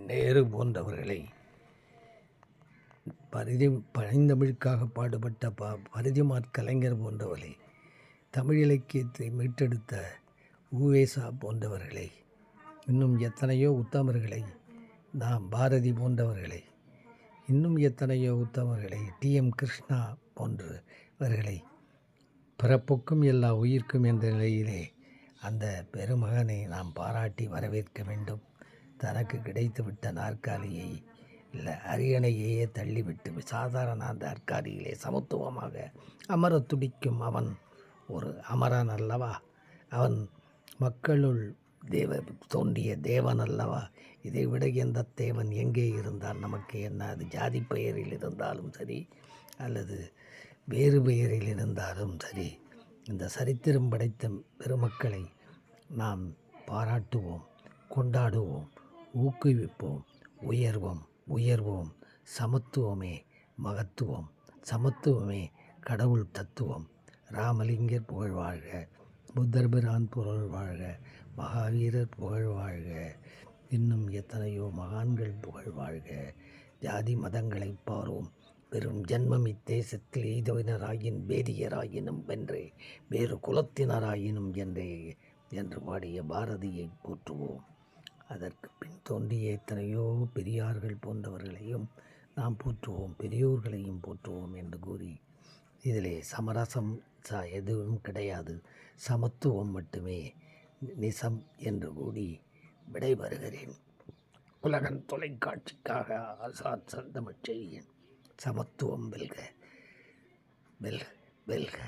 நேரு போன்றவர்களை பரிதி பழந்தமிழுக்காக பாடுபட்ட ப பரிதிமார் கலைஞர் போன்றவர்களை தமிழ் இலக்கியத்தை மீட்டெடுத்த ஊவேசா போன்றவர்களை இன்னும் எத்தனையோ உத்தமர்களை நாம் பாரதி போன்றவர்களை இன்னும் எத்தனையோ உத்தமர்களை டிஎம் கிருஷ்ணா போன்றவர்களை பிறப்புக்கும் எல்லா உயிர்க்கும் என்ற நிலையிலே அந்த பெருமகனை நாம் பாராட்டி வரவேற்க வேண்டும். தனக்கு கிடைத்துவிட்ட நாற்காலியை இல்லை அரியணையையே தள்ளிவிட்டு சாதாரண அந்த நாற்காலியிலே சமத்துவமாக அமரத் துடிக்கும் அவன் ஒரு அமரன் அல்லவா? அவன் மக்களுள் தேவ தோன்றிய தேவன் அல்லவா? இதைவிட எந்த தேவன் எங்கே இருந்தால் நமக்கு என்ன? அது ஜாதி பெயரில் இருந்தாலும் சரி அல்லது வேறு பெயரில் இருந்தாலும் சரி இந்த சரித்திரம் படைத்த பெருமக்களை நாம் பாராட்டுவோம் கொண்டாடுவோம். ஊக்குவிப்போம். உயர்வோம் உயர்வோம். சமத்துவமே மகத்துவம். சமத்துவமே கடவுள் தத்துவம். ராமலிங்கர் புகழ் வாழ்க. புத்தர் பிரான் புகழ் வாழ்க. மகாவீரர் புகழ் வாழ்க. இன்னும் எத்தனையோ மகான்கள் புகழ் வாழ்க. ஜாதி மதங்களை பாரோம். வெறும் ஜென்மம் இத்தேசத்தில் எய்தவினராயின் வேதியராயினும் வென்றே வேறு குலத்தினராயினும் என்றே என்று பாடிய பாரதியை போற்றுவோம். அதற்கு தோன்றிய எத்தனையோ பெரியார்கள் போன்றவர்களையும் நாம் போற்றுவோம் பெரியோர்களையும் போற்றுவோம் என்று கூறி இதிலே சமரசம் ச எதுவும் கிடையாது. சமத்துவம் மட்டுமே நிசம் என்று கூடி விடைபெறுகிறேன். உலகன் தொலைக்காட்சிக்காக ஆசாத் சந்தமிழ் செய்கிறேன் சமத்துவம் வெல்க வெல்க வெல்க.